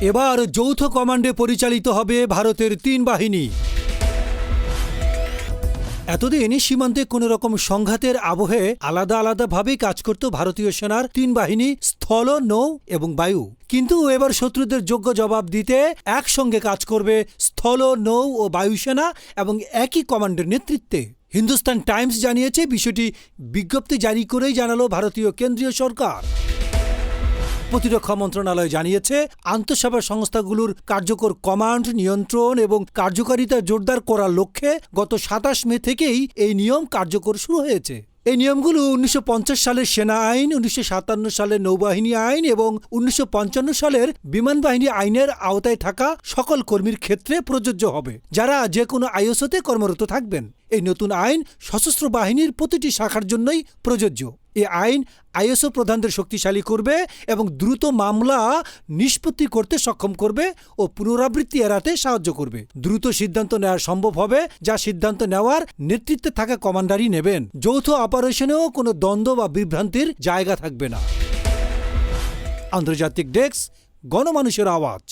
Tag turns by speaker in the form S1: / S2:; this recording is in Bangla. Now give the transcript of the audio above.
S1: এবার যৌথ কমান্ডে পরিচালিত হবে ভারতের তিন বাহিনী। এতদিন সীমান্তে কোনো রকম সংঘাতের আবহে আলাদা আলাদাভাবে কাজ করত ভারতীয় সেনার তিন বাহিনী, স্থল, নৌ এবং বায়ু। কিন্তু এবার শত্রুদের যোগ্য জবাব দিতে একসঙ্গে কাজ করবে স্থল, নৌ ও বায়ুসেনা এবং একই কমান্ডের নেতৃত্বে। হিন্দুস্তান টাইমস জানিয়েছে, বিষয়টি বিজ্ঞপ্তি জারি করেই জানালো ভারতীয় কেন্দ্রীয় সরকার। প্রতিরক্ষা মন্ত্রণালয় জানিয়েছে, আন্তঃসেবা সংস্থাগুলোর কার্যকর কমান্ড, নিয়ন্ত্রণ এবং কার্যকারিতা জোরদার করার লক্ষ্যে গত সাতাশ মে থেকেই এই নিয়ম কার্যকর শুরু হয়েছে। এই নিয়মগুলো উনিশশো পঞ্চাশ সালের সেনা আইন, উনিশশো সালের নৌবাহিনী আইন এবং উনিশশো পঞ্চান্ন সালের বিমান বাহিনী আইনের আওতায় থাকা সকল কর্মীর ক্ষেত্রে প্রযোজ্য হবে, যারা যে কোনো আইএসওতে কর্মরত থাকবেন। এই নতুন আইন সশস্ত্র বাহিনীর প্রতিটি শাখার জন্যই প্রযোজ্য। এই আইন আইএসও প্রধানদের শক্তিশালী করবে এবং দ্রুত মামলা নিষ্পত্তি করতে সক্ষম করবে ও পুনরাবৃত্তি এড়াতে সাহায্য করবে। দ্রুত সিদ্ধান্ত নেওয়া সম্ভব হবে, যা সিদ্ধান্ত নেওয়ার নেতৃত্বে থাকা কমান্ডারই নেবেন। যৌথ অপারেশনেও কোনো দ্বন্দ্ব বা বিভ্রান্তির জায়গা থাকবে না। আন্তর্জাতিক ডেস্ক, গণমানুষের আওয়াজ।